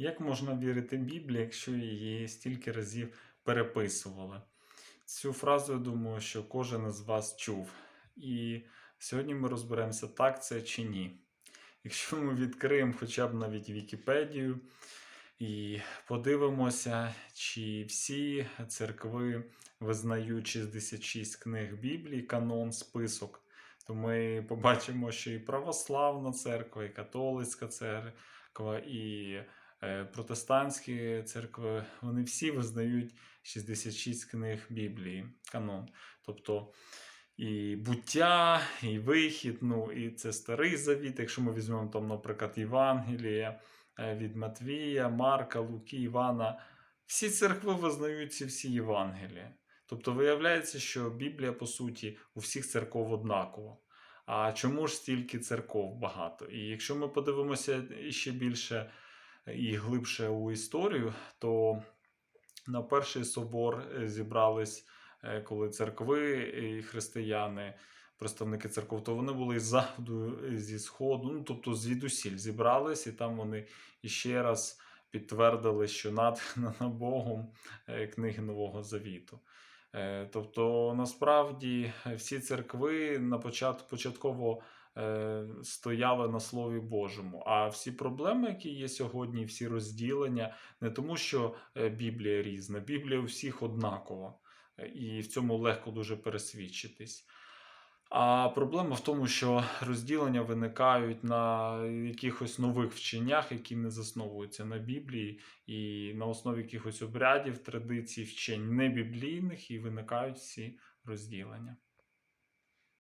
Як можна вірити Біблії, якщо її стільки разів переписували? Цю фразу, я думаю, що кожен із вас чув. І сьогодні ми розберемося, так це чи ні. Якщо ми відкриємо хоча б навіть Вікіпедію і подивимося, чи всі церкви визнають 66 книг Біблії, канон, список, то ми побачимо, що і православна церква, і католицька церква, і протестантські церкви, вони всі визнають 66 книг Біблії, канон. Тобто і буття, і вихід, ну, і це старий завіт. Якщо ми візьмемо там, наприклад, Євангеліє е, від Матвія, Марка, Луки, Івана, всі церкви визнають ці всі Євангелія. Тобто виявляється, що Біблія, по суті, у всіх церков однакова. А чому ж стільки церков багато? І якщо ми подивимося ще більше і глибше у історію, то на перший собор е, зібрались, е, коли церкви і християни, представники церков, то вони були із заходу, е, зі сходу, ну тобто звідусіль зібрались, і там вони іще раз підтвердили, що натхнена Богом книги Нового Завіту. Е, Тобто, насправді всі церкви на початку початково е, стояли на Слові Божому. А всі проблеми, які є сьогодні, всі розділення, не тому, що е, Біблія різна, Біблія у всіх однакова, і в цьому легко дуже пересвідчитись. А проблема в тому, що розділення виникають на якихось нових вченнях, які не засновуються на Біблії, і на основі якихось обрядів, традицій, вчень небіблійних, і виникають всі розділення.